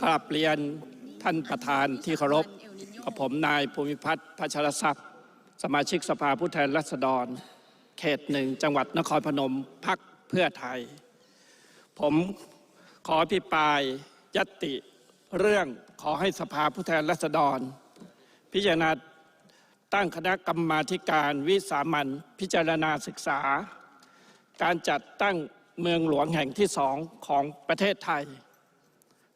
กราบเรียนท่านประธานที่เคารพกับผมนายภูมิพัฒน์พัชรศัพย์สมาชิกสภาผู้แทนราษฎร เขตหนึ่งจังหวัดนครพนมพักเพื่อไทย ผมขอพิปรายยตติเรื่องขอให้สภาผู้แทนราษฎร พิจารณาตั้งคณะกรรมาการวิสามันพิจารณาศึกษา การจัดตั้งเมืองหลวงแห่งที่สองของประเทศไทย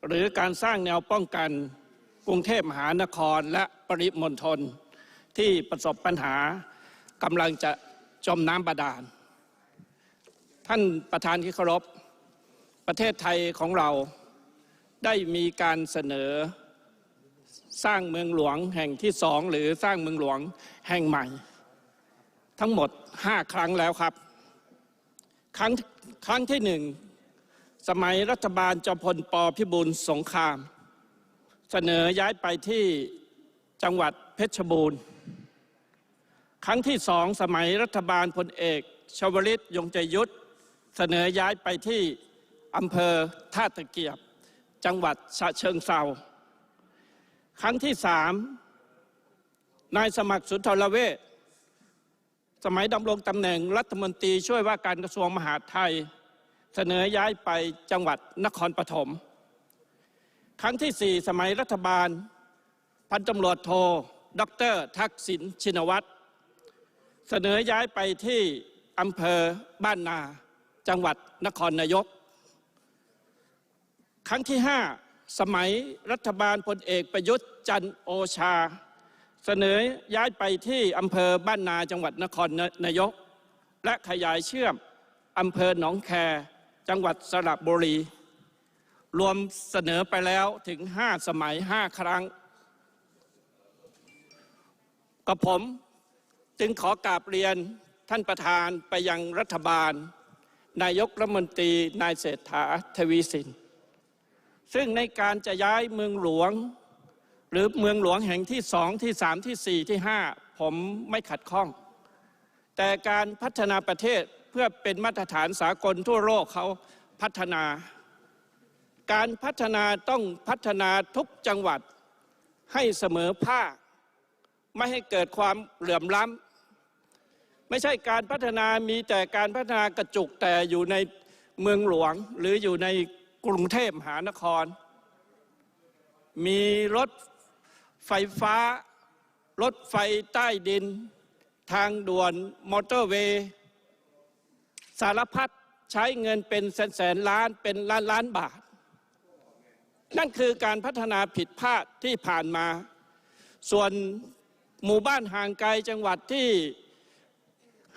หรือการสร้างแนวป้องกันกรุงเทพมหานครและปริมณฑลที่ประสบปัญหากำลังจะจมน้ำบาดาล ท่านประธานที่เคารพ ประเทศไทยของเราได้มีการเสนอสร้างเมืองหลวงแห่งที่สองหรือสร้างเมืองหลวงแห่งใหม่ ทั้งหมดห้าครั้งแล้วครับ ครั้งครั้งที่หนึ่ง สมัยรัฐบาลจอมพลปพิบูลสงคราม เสนอย้ายไปที่จังหวัดเพชรบูรณ์ ครั้งที่สองสมัยรัฐบาลพลเอกชวลิตยงใจยุทธเสนอย้ายไปที่อำเภอท่าตะเกียบ จังหวัดฉะเชิงเซาครั้งที่สามนายสมัครสุนทรเวชสมัยดำรงตำแหน่งรัฐมนตรีช่วยว่าการกระทรวงมหาดไทย เสนอย้ายไปจังหวัดนครปฐมครั้งที่สี่สมัยรัฐบาล พันตำรวจโทดรทักษิณชินวัตร เสนอย้ายไปที่อำเภอบ้านนา จังหวัดนครนายก ครั้งที่ห้าสมัยรัฐบาลพลเอกประยุทธ์จันทร์โอชา เสนอย้ายไปที่อำเภอบ้านนาจังหวัดนครนายก และขยายเชื่อมอำเภอหนองแค จังหวัดสระบุรี รวมเสนอไปแล้วถึงห้าสมัยห้าครั้ง กับผมจึงขอกราบเรียนท่านประธานไปยังรัฐบาล นายกรัฐมนตรีนายเศรษฐาทวีสิน ซึ่งในการจะย้ายเมืองหลวง หรือเมืองหลวงแห่งที่สองที่สามที่สี่ที่ห้าผมไม่ขัดข้อง แต่การพัฒนาประเทศ พื่อเป็นมาตรฐานสากลทั่วโลกเขาพัฒนา การพัฒนาต้องพัฒนาทุกจังหวัดให้เสมอภาค ไม่ให้เกิดความเหลื่อมล้ำไม่ใช่การพัฒนามีแต่การพัฒนากระจุกแต่อยู่ในเมืองหลวงหรืออยู่ในกรุงเทพมหานคร มีรถไฟฟ้า รถไฟใต้ดิน ทางด่วนมอเตอร์เวย์ สารพัดใช้เงินเป็นแสนแสนล้านเป็นล้านล้านบาท นั่นคือการพัฒนาผิดพลาดที่ผ่านมา ส่วนหมู่บ้านห่างไกลจังหวัดที่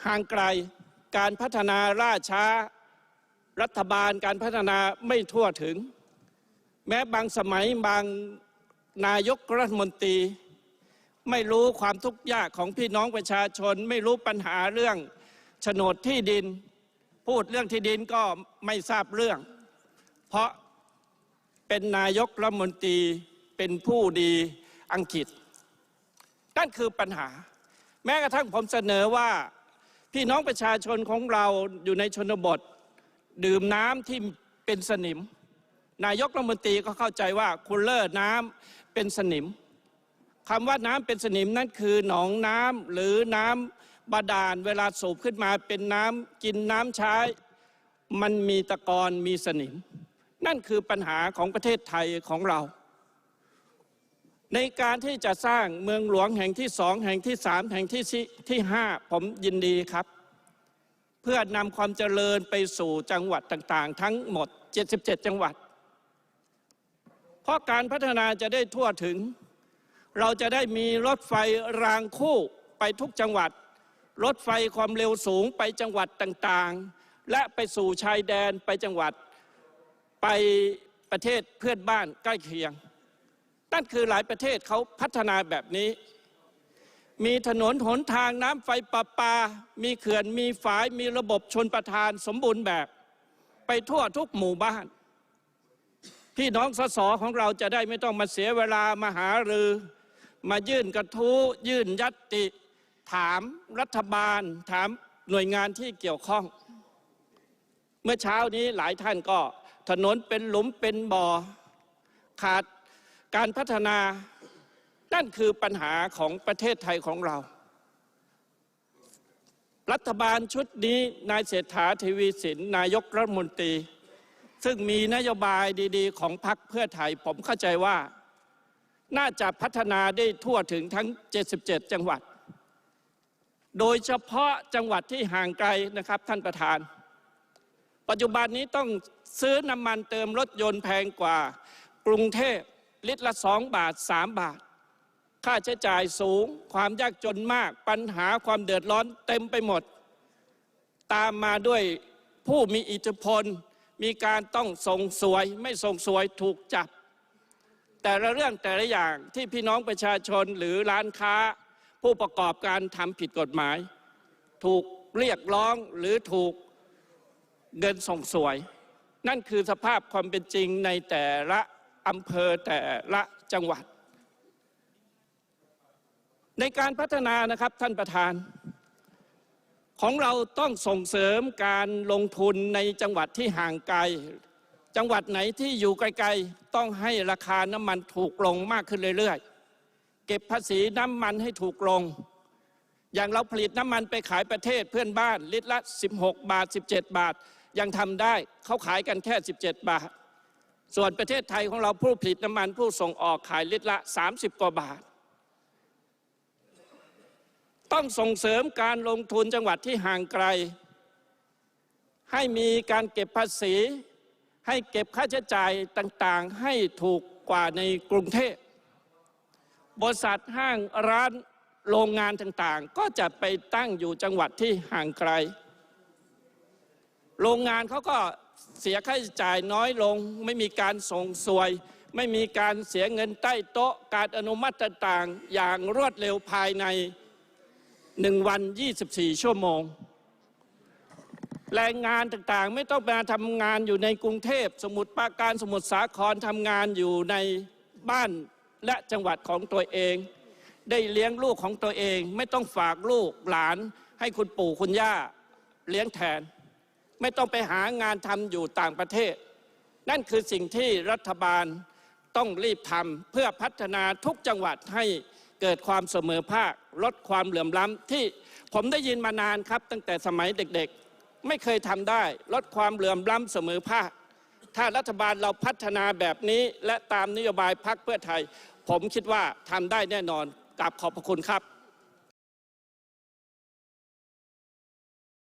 ห่างไกลการพัฒนาล่าช้า รัฐบาลการพัฒนาไม่ทั่วถึง แม้บางสมัยบางนายกรัฐมนตรี ไม่รู้ความทุกข์ยากของพี่น้องประชาชน ไม่รู้ปัญหาเรื่องโฉนดที่ดิน พูดเรื่องที่ดินก็ไม่ทราบเรื่อง เพราะเป็นนายกรัฐมนตรีเป็นผู้ดีอังกฤษ นั่นคือปัญหา แม้กระทั่งผมเสนอว่าพี่น้องประชาชนของเราอยู่ในชนบท ดื่มน้ำที่เป็นสนิม นายกรัฐมนตรีก็เข้าใจว่าคูลเลอร์น้ำเป็นสนิมคำว่าน้ำเป็นสนิมนั่นคือหนองน้ำหรือน้ำ บาดาลเวลาสูบขึ้นมาเป็นน้ำกินน้ำใช้ มันมีตะกอนมีสนิม นั่นคือปัญหาของประเทศไทยของเรา ในการที่จะสร้างเมืองหลวงแห่งที่สองแห่งที่สามแห่งที่สี่ที่ห้าผมยินดีครับ เพื่อนำความเจริญไปสู่จังหวัดต่างๆ ทั้งหมด 77 จังหวัด เพราะการพัฒนาจะได้ทั่วถึงเราจะได้มีรถไฟรางคู่ไปทุกจังหวัด รถไฟความเร็วสูงไปจังหวัดต่างๆ และไปสู่ชายแดนไปจังหวัดไปประเทศเพื่อนบ้านใกล้เคียง นั่นคือหลายประเทศเขาพัฒนาแบบนี้ มีถนนหนทางน้ำไฟประปา มีเขื่อนมีฝายมีระบบชนประทานสมบูรณ์แบบ ไปทั่วทุกหมู่บ้าน พี่น้องสสของเราจะได้ไม่ต้องมาเสียเวลามาหารือ มายื่นกระทู้ยื่นยัตติ ถามรัฐบาล ถามหน่วยงานที่เกี่ยวข้อง เมื่อเช้านี้หลายท่านก็ ถนนเป็นหลุมเป็นบ่อ ขาดการพัฒนา นั่นคือปัญหาของประเทศไทยของเรา รัฐบาลชุดนี้นายเศรษฐาทวีสินนายกรัฐมนตรี ซึ่งมีนโยบายดี ๆ ของพรรคเพื่อไทย ผมเข้าใจว่าน่าจะพัฒนาได้ทั่วถึงทั้ง 77 จังหวัด โดยเฉพาะจังหวัดที่ห่างไกลนะครับท่านประธาน ปัจจุบันนี้ต้องซื้อน้ำมันเติมรถยนต์แพงกว่า กรุงเทพลิตรละ2บาท3บาท ค่าใช้จ่ายสูง ความยากจนมากปัญหาความเดือดร้อนเต็มไปหมด ตามมาด้วยผู้มีอิทธิพล มีการต้องส่งสวย ไม่ส่งสวยถูกจับ แต่ละเรื่องแต่ละอย่างที่พี่น้องประชาชนหรือร้านค้า ผู้ประกอบการทำผิดกฎหมาย ถูกเรียกร้องหรือถูกเงินส่งสวย นั่นคือสภาพความเป็นจริงในแต่ละอำเภอแต่ละจังหวัด ในการพัฒนานะครับท่านประธาน ของเราต้องส่งเสริมการลงทุนในจังหวัดที่ห่างไกล จังหวัดไหนที่อยู่ไกลๆ ต้องให้ราคาน้ำมันถูกลงมากขึ้นเรื่อยๆ เก็บภาษีน้ำมันให้ถูกลง อย่างเราผลิตน้ำมันไปขายประเทศเพื่อนบ้านลิตรละ 16 บาท 17 บาท ยังทำได้เขาขายกันแค่ 17 บาท ส่วนประเทศไทยของเราผู้ผลิตน้ำมันผู้ส่งออกขายลิตรละ 30 กว่าบาท ต้องส่งเสริมการลงทุนจังหวัดที่ห่างไกล ให้มีการเก็บภาษี ให้เก็บค่าใช้จ่ายต่างๆ ให้ถูกกว่าในกรุงเทพ บริษัทห้างร้านโรงงานต่างๆ ก็จะไปตั้งอยู่จังหวัดที่ห่างไกล โรงงานเขาก็เสียค่าใช้จ่ายน้อยลง ไม่มีการส่งสวย ไม่มีการเสียเงินใต้โต๊ะการอนุมัติต่างๆ อย่างรวดเร็วภายใน 1 วัน 24 ชั่วโมง แรงงานต่างๆ ไม่ต้องมาทำงานอยู่ในกรุงเทพ สมุทรปราการสมุทรสาครทำงานอยู่ในบ้าน และจังหวัดของตัวเอง ได้เลี้ยงลูกของตัวเอง ไม่ต้องฝากลูกหลาน ให้คุณปู่คุณย่าเลี้ยงแทน ไม่ต้องไปหางานทำอยู่ต่างประเทศ นั่นคือสิ่งที่รัฐบาลต้องรีบทำเพื่อพัฒนาทุกจังหวัดให้เกิดความเสมอภาค ลดความเหลื่อมล้ำที่ผมได้ยินมานานครับ ตั้งแต่สมัยเด็กๆ ไม่เคยทำได้ ลดความเหลื่อมล้ำเสมอภาค ถ้ารัฐบาลเราพัฒนาแบบนี้ และตามนโยบายพักเพื่อไทย ผมคิดว่าทำได้แน่นอนกราบขอบพระคุณครับ